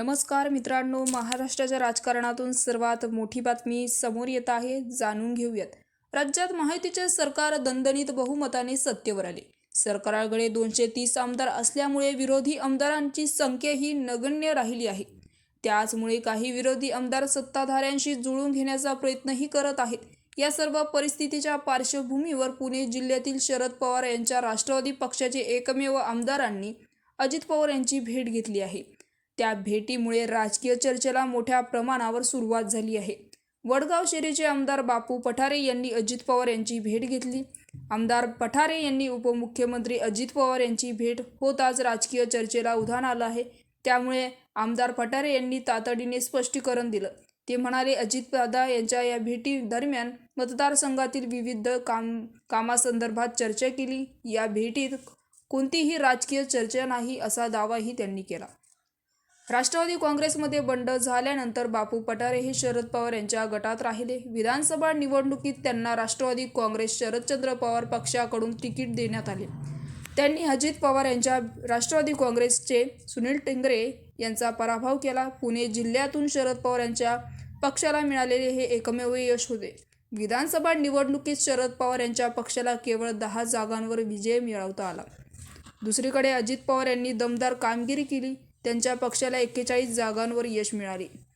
नमस्कार मित्रांनो महाराष्ट्राच्या राजकारणातून सर्वात मोठी बातमी समोर येत आहे जाणून घेऊयात. राज्यात माहितीचे सरकार दणदणीत बहुमताने सत्तेवर आले. सरकारकडे दोनशे तीस आमदार असल्यामुळे विरोधी आमदारांची संख्याही नगण्य राहिली आहे. त्याचमुळे काही विरोधी आमदार सत्ताधाऱ्यांशी जुळून घेण्याचा प्रयत्नही करत आहेत. या सर्व परिस्थितीच्या पार्श्वभूमीवर पुणे जिल्ह्यातील शरद पवार यांच्या राष्ट्रवादी पक्षाचे एकमेव आमदारांनी अजित पवार यांची भेट घेतली आहे. त्या भेटीमुळे राजकीय चर्चेला मोठ्या प्रमाणावर सुरुवात झाली आहे. वडगाव शेरीचे आमदार बापू पठारे यांनी अजित पवार यांची भेट घेतली. आमदार पठारे यांनी उपमुख्यमंत्री अजित पवार यांची भेट होताच राजकीय चर्चेला उधाण आलं आहे. त्यामुळे आमदार पठारे यांनी तातडीने स्पष्टीकरण दिलं. ते म्हणाले अजितदादा यांच्या या भेटी दरम्यान मतदारसंघातील विविध काम कामासंदर्भात चर्चा केली. या भेटीत कोणतीही राजकीय चर्चा नाही असा दावाही त्यांनी केला. राष्ट्रवादी काँग्रेसमध्ये बंड झाल्यानंतर बापू पठारे हे शरद पवार यांच्या गटात राहिले. विधानसभा निवडणुकीत त्यांना राष्ट्रवादी काँग्रेस शरदचंद्र पवार पक्षाकडून तिकीट देण्यात आले. त्यांनी अजित पवार यांच्या राष्ट्रवादी काँग्रेसचे सुनील टेंगरे यांचा पराभव केला. पुणे जिल्ह्यातून शरद पवार यांच्या पक्षाला मिळालेले हे एकमेव यश होते. विधानसभा निवडणुकीत शरद पवार यांच्या पक्षाला केवळ दहा जागांवर विजय मिळवता आला. दुसरीकडे अजित पवार यांनी दमदार कामगिरी केली. त्यांच्या पक्षाला एक्केचाळीस जागांवर यश मिळाले.